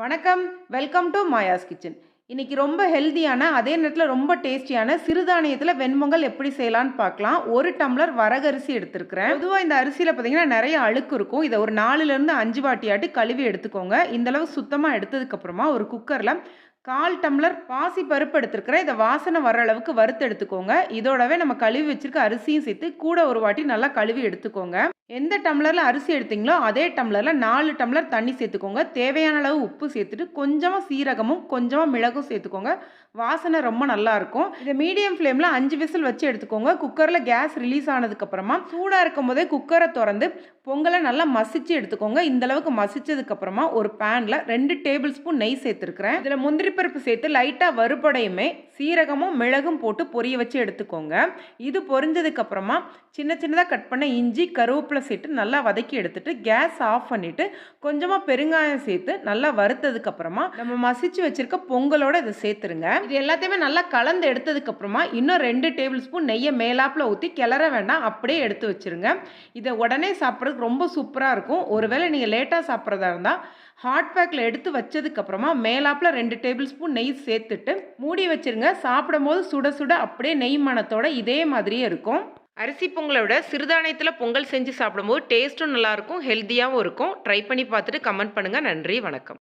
வணக்கம். Welcome to Maya's kitchen இன்றைக்கி ரொம்ப ஹெல்தியான அதே நேரத்தில் ரொம்ப டேஸ்டியான சிறுதானியத்தில் வெண்பொங்கல் எப்படி செய்யலான்னு பார்க்கலாம். ஒரு டம்ளர் வரகரிசி எடுத்துருக்கிறேன். பொதுவாக இந்த அரிசியில் பார்த்தீங்கன்னா நிறைய அழுக்கு இருக்கும். இதை ஒரு நாலுலேருந்து அஞ்சு வாட்டியாட்டி கழுவி எடுத்துக்கோங்க. இந்த அளவு சுத்தமாக எடுத்ததுக்கப்புறமா ஒரு குக்கரில் கால் டம்ளர் பாசி பருப்பு எடுத்துருக்கிறேன். இதை வாசனை வர அளவுக்கு வறுத்து எடுத்துக்கோங்க. இதோடவே நம்ம கழுவி வச்சுருக்க அரிசியும் சேர்த்து கூட ஒரு வாட்டி நல்லா கழுவி எடுத்துக்கோங்க. எந்த டம்ளரில் அரிசி எடுத்தீங்களோ அதே டம்ளரில் நாலு டம்ளர் தண்ணி சேர்த்துக்கோங்க. தேவையான அளவு உப்பு சேர்த்துட்டு கொஞ்சமாக சீரகமும் கொஞ்சமாக மிளகும் சேர்த்துக்கோங்க. வாசனை ரொம்ப நல்லாயிருக்கும் இதை மீடியம் ஃப்ளேமில் அஞ்சு விசில் வச்சு எடுத்துக்கோங்க. குக்கரில் கேஸ் ரிலீஸ் ஆனதுக்கப்புறமா சூடாக இருக்கும் போதே குக்கரை திறந்து பொங்கலை நல்லா மசிச்சு எடுத்துக்கோங்க. இந்தளவுக்கு மசிச்சதுக்கப்புறமா ஒரு பேனில் ரெண்டு டேபிள் ஸ்பூன் நெய் சேர்த்துருக்குறேன். இதில் முந்திரி பருப்பு சேர்த்து லைட்டாக வறுபடையுமே சீரகமும் மிளகும் போட்டு பொரிய வச்சு எடுத்துக்கோங்க. இது பொரிஞ்சதுக்கப்புறமா சின்ன சின்னதாக கட் பண்ண இஞ்சி கருவேப்பிலை சேர்த்து நல்லா வதக்கி எடுத்துட்டு கேஸ் ஆஃப் பண்ணிவிட்டு கொஞ்சமாக பெருங்காயம் சேர்த்து நல்லா வறுத்ததுக்கப்புறமா நம்ம மசிச்சு வச்சுருக்க பொங்கலோட இதை சேர்த்துருங்க. இது எல்லாத்தையுமே நல்லா கலந்து எடுத்ததுக்கப்புறமா இன்னும் ரெண்டு டேபிள் ஸ்பூன் நெய்யை மேலாப்பில் ஊற்றி கிளற வேண்டாம் அப்படியே எடுத்து வச்சுருங்க. இதை உடனே சாப்பிட்றதுக்கு ரொம்ப சூப்பராக இருக்கும். ஒருவேளை நீங்கள் லேட்டாக சாப்பிட்றதா இருந்தால் ஹாட் பேக்கில் எடுத்து வச்சதுக்கப்புறமா மேலாப்பில் ரெண்டு டேபிள் ஸ்பூன் நெய் சேர்த்துட்டு மூடி வச்சுருங்க. சாப்பிடும்போது சுட சுட அப்படியே நெய் மணத்தோட இதே மாதிரியே இருக்கும். அரிசி பொங்கலை விட சிறுதானியத்தில் பொங்கல் செஞ்சு சாப்பிடும்போது டேஸ்ட்டும் நல்லாயிருக்கும் ஹெல்த்தியாகவும் இருக்கும் ட்ரை பண்ணி பார்த்துட்டு கமெண்ட் பண்ணுங்கள் நன்றி வணக்கம்.